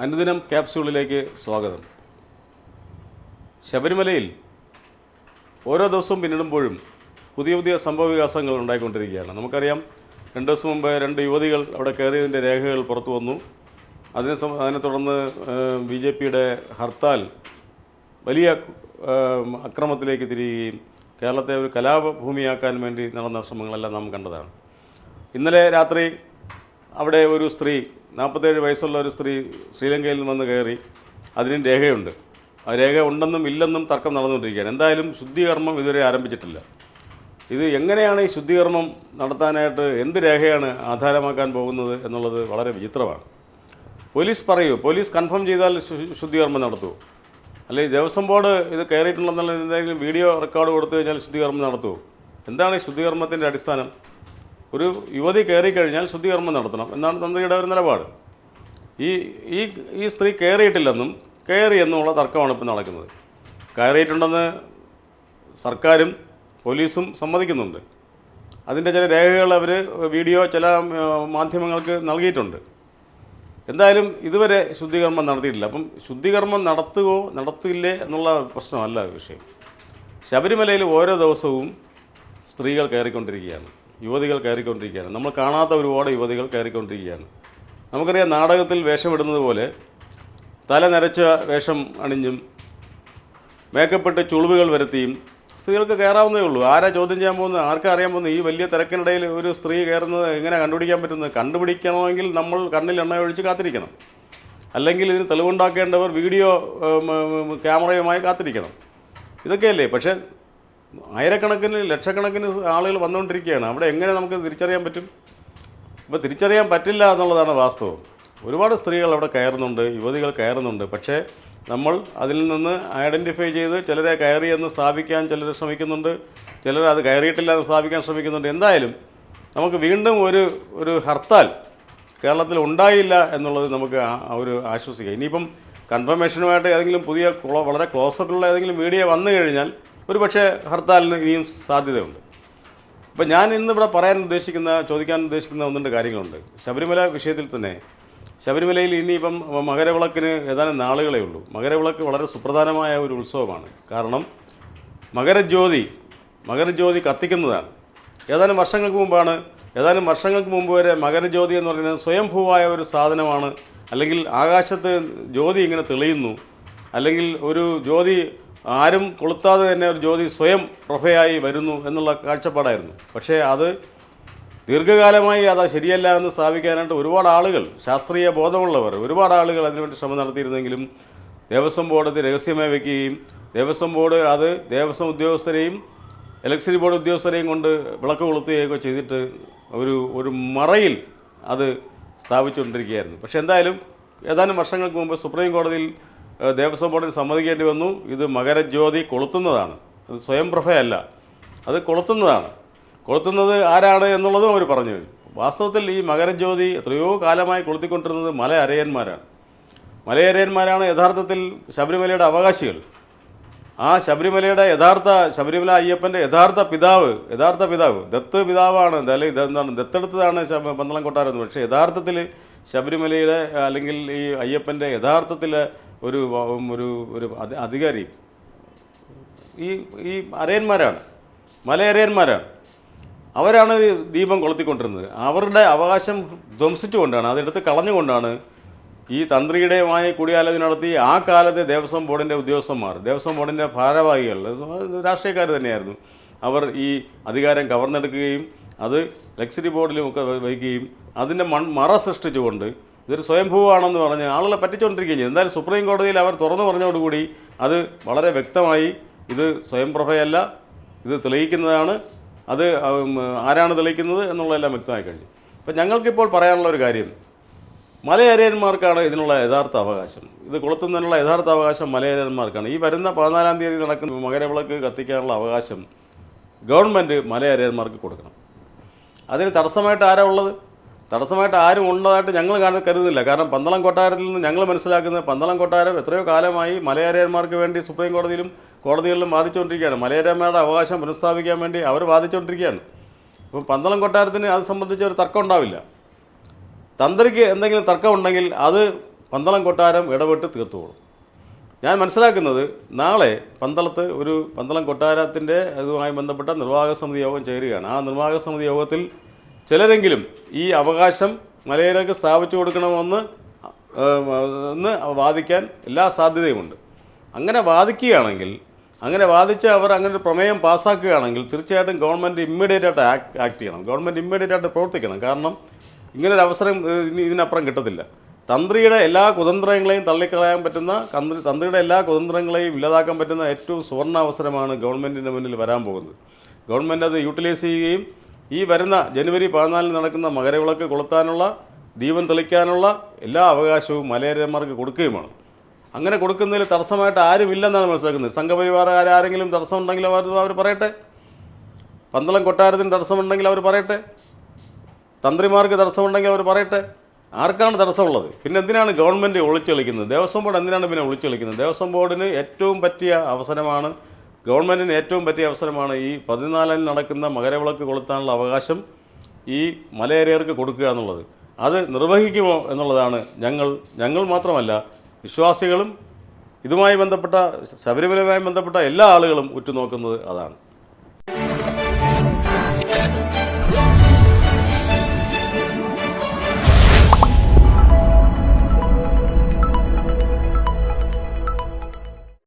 അനുദിനം ക്യാപ്സ്യൂളിലേക്ക് സ്വാഗതം. ശബരിമലയിൽ ഓരോ ദിവസവും പിന്നിടുമ്പോഴും പുതിയ പുതിയ സംഭവ വികാസങ്ങൾ ഉണ്ടായിക്കൊണ്ടിരിക്കുകയാണ്. നമുക്കറിയാം രണ്ട് ദിവസം മുമ്പ് രണ്ട് യുവതികൾ അവിടെ കയറിയതിന്റെ രേഖകൾ പുറത്തു വന്നു. അതിനെ അതിനെ തുടർന്ന് ബി ജെ പിയുടെ ഹർത്താൽ വലിയ അക്രമത്തിലേക്ക് തിരിയുകയും കേരളത്തെ ഒരു കലാഭൂമിയാക്കാൻ വേണ്ടി നടന്ന ശ്രമങ്ങളെല്ലാം നാം കണ്ടതാണ്. ഇന്നലെ രാത്രി അവിടെ ഒരു സ്ത്രീ നാൽപ്പത്തേഴ് വയസ്സുള്ള ഒരു സ്ത്രീ ശ്രീലങ്കയിൽ നിന്ന് വന്ന് കയറി അതിന് രേഖയുണ്ട്. ആ രേഖ ഉണ്ടെന്നും ഇല്ലെന്നും തർക്കം നടന്നുകൊണ്ടിരിക്കുകയാണ്. എന്തായാലും ശുദ്ധീകരണം ഇതുവരെ ആരംഭിച്ചിട്ടില്ല. ഇത് എങ്ങനെയാണ് ഈ ശുദ്ധീകരണം നടത്താനായിട്ട് എന്ത് രേഖയാണ് ആധാരമാക്കാൻ പോകുന്നത് എന്നുള്ളത് വളരെ വിചിത്രമാണ്. പോലീസ് പറയൂ. പോലീസ് കൺഫേം ചെയ്താൽ ശുദ്ധീകർമ്മം നടത്തുമോ അല്ലെങ്കിൽ ദേവസ്വം ബോർഡ് ഇത് കയറിയിട്ടുണ്ടെന്നുള്ള എന്തെങ്കിലും വീഡിയോ റെക്കോർഡ് കൊടുത്തു കഴിഞ്ഞാൽ ശുദ്ധീകരണം നടത്തുമോ എന്താണ് ഈ ശുദ്ധീകരണത്തിന്റെ അടിസ്ഥാനം? ഒരു യുവതി കയറി കഴിഞ്ഞാൽ ശുദ്ധികർമ്മം നടത്തണം. എന്നാണ് തന്ത്രിയുടെ ഒരു നിലപാട്. ഈ ഈ ഈ സ്ത്രീ കയറിയിട്ടില്ലെന്നും കയറി എന്നുള്ള തർക്കമാണ് ഇപ്പം നടക്കുന്നത്. കയറിയിട്ടുണ്ടെന്ന് സർക്കാരും പോലീസും സമ്മതിക്കുന്നുണ്ട്. അതിന്റെ ചില രേഖകൾ അവർ വീഡിയോ ചില മാധ്യമങ്ങൾക്ക് നൽകിയിട്ടുണ്ട്. എന്തായാലും ഇതുവരെ ശുദ്ധീകരണം നടത്തിയിട്ടില്ല. അപ്പം ശുദ്ധീകരണം നടത്തുകയോ നടത്തില്ലേ എന്നുള്ള പ്രശ്നമല്ല വിഷയം. ശബരിമലയിൽ ഓരോ ദിവസവും സ്ത്രീകൾ കയറിക്കൊണ്ടിരിക്കുകയാണ്. യുവതികൾ കയറിക്കൊണ്ടിരിക്കുകയാണ്. നമ്മൾ കാണാത്ത ഒരുപാട് യുവതികൾ കയറിക്കൊണ്ടിരിക്കുകയാണ്. നമുക്കറിയാം നാടകത്തിൽ വേഷമിടുന്നത് പോലെ തല നരച്ച വേഷം അണിഞ്ഞും മേക്കപ്പെട്ട് ചുളിവുകൾ വരുത്തിയും സ്ത്രീകൾക്ക് കയറാവുന്നേ ഉള്ളൂ. ആരാ ചോദ്യം ചെയ്യാൻ പോകുന്നത്? ആർക്കും അറിയാൻ പോകുന്നത്? ഈ വലിയ തിരക്കിനിടയിൽ ഒരു സ്ത്രീ കയറുന്നത് എങ്ങനെ കണ്ടുപിടിക്കാൻ പറ്റുന്നത്? കണ്ടുപിടിക്കണമെങ്കിൽ നമ്മൾ കണ്ണിൽ എണ്ണ ഒഴിച്ച് കാത്തിരിക്കണം. അല്ലെങ്കിൽ ഇതിന് തെളിവുണ്ടാക്കേണ്ടവർ വീഡിയോ ക്യാമറയുമായി കാത്തിരിക്കണം. ഇതൊക്കെയല്ലേ? പക്ഷേ ആയിരക്കണക്കിന് ലക്ഷക്കണക്കിന് ആളുകൾ വന്നുകൊണ്ടിരിക്കുകയാണ് അവിടെ എങ്ങനെ നമുക്ക് തിരിച്ചറിയാൻ പറ്റും? അപ്പോൾ തിരിച്ചറിയാൻ പറ്റില്ല എന്നുള്ളതാണ് വാസ്തവം. ഒരുപാട് സ്ത്രീകൾ അവിടെ കയറുന്നുണ്ട് യുവതികൾ കയറുന്നുണ്ട്. പക്ഷേ നമ്മൾ അതിൽ നിന്ന് ഐഡന്റിഫൈ ചെയ്ത് ചിലരെ കയറിയെന്ന് സ്ഥാപിക്കാൻ ചിലർ ശ്രമിക്കുന്നുണ്ട് ചിലർ അത് കയറിയിട്ടില്ല എന്ന് സ്ഥാപിക്കാൻ ശ്രമിക്കുന്നുണ്ട്. എന്തായാലും നമുക്ക് വീണ്ടും ഒരു ഒരു ഹർത്താൽ കേരളത്തിൽ ഉണ്ടായില്ല എന്നുള്ളത് നമുക്ക് ഒരു ആശ്വസിക്കാം. ഇനിയിപ്പം കൺഫർമേഷനുമായിട്ട് ഏതെങ്കിലും പുതിയ വളരെ ക്ലോസപ്പിലുള്ള ഏതെങ്കിലും വീഡിയോ വന്നു കഴിഞ്ഞാൽ ഒരു പക്ഷേ ഹർത്താലിന് ഇനിയും സാധ്യതയുണ്ട്. അപ്പോൾ ഞാൻ ഇന്ന് ഇവിടെ പറയാൻ ഉദ്ദേശിക്കുന്ന ചോദിക്കാൻ ഉദ്ദേശിക്കുന്ന ഒന്ന് രണ്ട് കാര്യങ്ങളുണ്ട്. ശബരിമല വിഷയത്തിൽ തന്നെ ശബരിമലയിൽ ഇനിയിപ്പം മകരവിളക്കിന് ഏതാനും നാളുകളേ ഉള്ളൂ. മകരവിളക്ക് വളരെ സുപ്രധാനമായ ഒരു ഉത്സവമാണ്. കാരണം മകരജ്യോതി മകരജ്യോതി കത്തിക്കുന്നതാണ്. ഏതാനും വർഷങ്ങൾക്ക് മുമ്പാണ് ഏതാനും വർഷങ്ങൾക്ക് മുമ്പ് വരെ മകരജ്യോതി എന്ന് പറയുന്നത് സ്വയംഭൂവായ ഒരു സാധനമാണ്. അല്ലെങ്കിൽ ആകാശത്ത് ജ്യോതി ഇങ്ങനെ തെളിയുന്നു. അല്ലെങ്കിൽ ഒരു ജ്യോതി ആരും കൊളുത്താതെ തന്നെ ഒരു ജ്യോതി സ്വയം പ്രഭയായി വരുന്നു എന്നുള്ള കാഴ്ചപ്പാടായിരുന്നു. പക്ഷേ അത് ദീർഘകാലമായി അത് ശരിയല്ല എന്ന് സ്ഥാപിക്കാനായിട്ട് ഒരുപാട് ആളുകൾ ശാസ്ത്രീയ ബോധമുള്ളവർ ഒരുപാട് ആളുകൾ അതിനുവേണ്ടി ശ്രമം നടത്തിയിരുന്നെങ്കിലും ദേവസ്വം ബോർഡ് അത് രഹസ്യമായി വയ്ക്കുകയും ദേവസ്വം ബോർഡ് അത് ദേവസ്വം ഉദ്യോഗസ്ഥരെയും ഇലക്ട്രിസിറ്റി ബോർഡ് ഉദ്യോഗസ്ഥരെയും കൊണ്ട് വിളക്ക് കൊളുത്തുകയൊക്കെ ചെയ്തിട്ട് ഒരു ഒരു മറയിൽ അത് സ്ഥാപിച്ചുകൊണ്ടിരിക്കുകയായിരുന്നു. പക്ഷേ എന്തായാലും ഏതാനും വർഷങ്ങൾക്ക് മുമ്പ് സുപ്രീം കോടതിയിൽ ദേവസ്വം ബോർഡിന് സമ്മതിക്കേണ്ടി വന്നു. ഇത് മകരജ്യോതി കൊളുത്തുന്നതാണ്. അത് സ്വയംപ്രഭയല്ല അത് കൊളുത്തുന്നതാണ്. കൊളുത്തുന്നത് ആരാണ് എന്നുള്ളതും അവർ പറഞ്ഞു. വാസ്തവത്തിൽ ഈ മകരജ്യോതി എത്രയോ കാലമായി കൊളുത്തിക്കൊണ്ടിരുന്നത് മലയരയന്മാരാണ്. മലയരയന്മാരാണ് യഥാർത്ഥത്തിൽ ശബരിമലയുടെ അവകാശികൾ. ആ ശബരിമലയുടെ യഥാർത്ഥ ശബരിമല അയ്യപ്പന്റെ യഥാർത്ഥ പിതാവ് യഥാർത്ഥ പിതാവ് ദത്ത് പിതാവാണ് അല്ലെങ്കിൽ ഇതെന്താണ് ദത്തെടുത്തതാണ് പന്തളം കൊട്ടാരം പക്ഷേ യഥാർത്ഥത്തിൽ ശബരിമലയുടെ അല്ലെങ്കിൽ ഈ അയ്യപ്പന്റെ യഥാർത്ഥത്തിൽ ഒരു ഒരു ഒരു അധി- അധികാരി. ഈ ഈ അരയന്മാരാണ്. മലയരയന്മാരാണ്. അവരാണ് ദീപം കൊളുത്തിക്കൊണ്ടിരുന്നത്. അവരുടെ അവകാശം ധ്വംസിച്ചുകൊണ്ടാണ് അതെടുത്ത് കളഞ്ഞുകൊണ്ടാണ് ഈ തന്ത്രിയുടെയുമായി കൂടിയാലോചന നടത്തി ആ കാലത്തെ ദേവസ്വം ബോർഡിന്റെ ഉദ്യോഗസ്ഥന്മാർ ദേവസ്വം ബോർഡിന്റെ ഭാരവാഹികൾ രാഷ്ട്രീയക്കാർ തന്നെയായിരുന്നു. അവർ ഈ അധികാരം കവർന്നെടുക്കുകയും അത് ലക്സറി ബോർഡിലും ഒക്കെ വഹിക്കുകയും അതിന്റെ മൺ മറ സൃഷ്ടിച്ചുകൊണ്ട് ഇതൊരു സ്വയംഭൂവാണെന്ന് പറഞ്ഞ് ആളുകളെ പറ്റിച്ചുകൊണ്ടിരിക്കുകയും ചെയ്തു എന്തായാലും സുപ്രീം കോടതിയിൽ അവർ തുറന്നു പറഞ്ഞതോടുകൂടി അത് വളരെ വ്യക്തമായി ഇത് സ്വയംപ്രഭയല്ല ഇത് തെളിയിക്കുന്നതാണ് അത് ആരാണ് തെളിയിക്കുന്നത് എന്നുള്ളതെല്ലാം വ്യക്തമായി കഴിഞ്ഞു. അപ്പം ഞങ്ങൾക്കിപ്പോൾ പറയാനുള്ള ഒരു കാര്യം മലയരയന്മാർക്കാണ് ഇതിനുള്ള യഥാർത്ഥ അവകാശം. ഇത് കൊളുത്തുന്നതിനുള്ള യഥാർത്ഥ അവകാശം മലയരയന്മാർക്കാണ് ഈ വരുന്ന പതിനാലാം തീയതി നടക്കുന്ന മകരവിളക്ക് കത്തിക്കാനുള്ള അവകാശം ഗവൺമെന്റ് മലയരയന്മാർക്ക് കൊടുക്കണം. അതിന് തടസ്സമായിട്ട് ആരാ ഉള്ളത്? തടസ്സമായിട്ട് ആരും ഉള്ളതായിട്ട് ഞങ്ങൾ കരുതുന്നില്ല കാരണം പന്തളം കൊട്ടാരത്തിൽ നിന്ന് ഞങ്ങൾ മനസ്സിലാക്കുന്നത് പന്തളം കൊട്ടാരം എത്രയോ കാലമായി മലയാളിയന്മാർക്ക് വേണ്ടി സുപ്രീം കോടതിയിലും കോടതികളിലും വാദിച്ചുകൊണ്ടിരിക്കുകയാണ്. മലയാളിയന്മാരുടെ അവകാശം പുനഃസ്ഥാപിക്കാൻ വേണ്ടി അവർ വാദിച്ചുകൊണ്ടിരിക്കുകയാണ്. അപ്പം പന്തളം കൊട്ടാരത്തിന് അത് സംബന്ധിച്ച് ഒരു തർക്കം ഉണ്ടാവില്ല. തന്ത്രിക്ക് എന്തെങ്കിലും തർക്കം ഉണ്ടെങ്കിൽ അത് പന്തളം കൊട്ടാരം ഇടപെട്ട് തീർത്തുകൊള്ളും. ഞാൻ മനസ്സിലാക്കുന്നത് നാളെ പന്തളത്ത് ഒരു പന്തളം കൊട്ടാരത്തിന്റെ അതുമായി ബന്ധപ്പെട്ട നിർവാഹക സമിതി യോഗം ചേരുകയാണ്. ആ നിർവാഹക സമിതി യോഗത്തിൽ ചിലരെങ്കിലും ഈ അവകാശം മലയാളികൾക്ക് സ്ഥാപിച്ചു കൊടുക്കണമെന്ന് എന്ന് വാദിക്കാൻ എല്ലാ സാധ്യതയുമുണ്ട്. അങ്ങനെ വാദിക്കുകയാണെങ്കിൽ അങ്ങനെ വാദിച്ച് അവർ അങ്ങനെ ഒരു പ്രമേയം പാസ്സാക്കുകയാണെങ്കിൽ തീർച്ചയായിട്ടും ഗവൺമെന്റ് ഇമ്മീഡിയറ്റ് ആയിട്ട് ആക്ട് ആക്ട് ചെയ്യണം. ഗവൺമെന്റ് ഇമ്മീഡിയറ്റ് ആയിട്ട് പ്രവർത്തിക്കണം. കാരണം ഇങ്ങനൊരു അവസരം ഇനി ഇതിനപ്പുറം കിട്ടത്തില്ല. തന്ത്രിയുടെ എല്ലാ കുതന്ത്രങ്ങളെയും തള്ളിക്കളയാൻ പറ്റുന്ന തന്ത്രി തന്ത്രിയുടെ എല്ലാ കുതന്ത്രങ്ങളെയും ഇല്ലാതാക്കാൻ പറ്റുന്ന ഏറ്റവും സുവർണ അവസരമാണ് ഗവൺമെന്റിന്റെ മുന്നിൽ വരാൻ പോകുന്നത്. ഗവൺമെന്റ് അത് യൂട്ടിലൈസ് ചെയ്യുകയും ഈ വരുന്ന ജനുവരി പതിനാലിന് നടക്കുന്ന മകരവിളക്ക് കൊളുത്താനുള്ള ദീപം തെളിക്കാനുള്ള എല്ലാ അവകാശവും മലയാളിമാർക്ക് കൊടുക്കുകയുമാണ്. അങ്ങനെ കൊടുക്കുന്നതിൽ തടസ്സമായിട്ട് ആരുമില്ലെന്നാണ് മനസ്സിലാക്കുന്നത്. സംഘപരിവാറുകാർ ആരെങ്കിലും തടസ്സമുണ്ടെങ്കിൽ അവർ അവർ പറയട്ടെ. പന്തളം കൊട്ടാരത്തിന് തടസ്സമുണ്ടെങ്കിൽ അവർ പറയട്ടെ. തന്ത്രിമാർക്ക് തടസ്സമുണ്ടെങ്കിൽ അവർ പറയട്ടെ. ആർക്കാണ് തടസ്സമുള്ളത്? പിന്നെ എന്തിനാണ് ഗവൺമെന്റ് ഒളിച്ചു കളിക്കുന്നത് ദേവസ്വം ബോർഡ് എന്തിനാണ് പിന്നെ ഒളിച്ചു കളിക്കുന്നത് ദേവസ്വം ബോർഡിന് ഏറ്റവും പറ്റിയ അവസരമാണ് ഗവൺമെന്റിന് ഏറ്റവും പറ്റിയ അവസരമാണ് ഈ പതിനാലിന് നടക്കുന്ന മകരവിളക്ക് കൊളുത്താനുള്ള അവകാശം ഈ മലയേറിയർക്ക് കൊടുക്കുക എന്നുള്ളത്. അത് നിർവഹിക്കുമോ എന്നുള്ളതാണ് ഞങ്ങൾ ഞങ്ങൾ മാത്രമല്ല വിശ്വാസികളും ഇതുമായി ബന്ധപ്പെട്ട ശബരിമലയുമായി ബന്ധപ്പെട്ട എല്ലാ ആളുകളും ഉറ്റുനോക്കുന്നത് അതാണ്.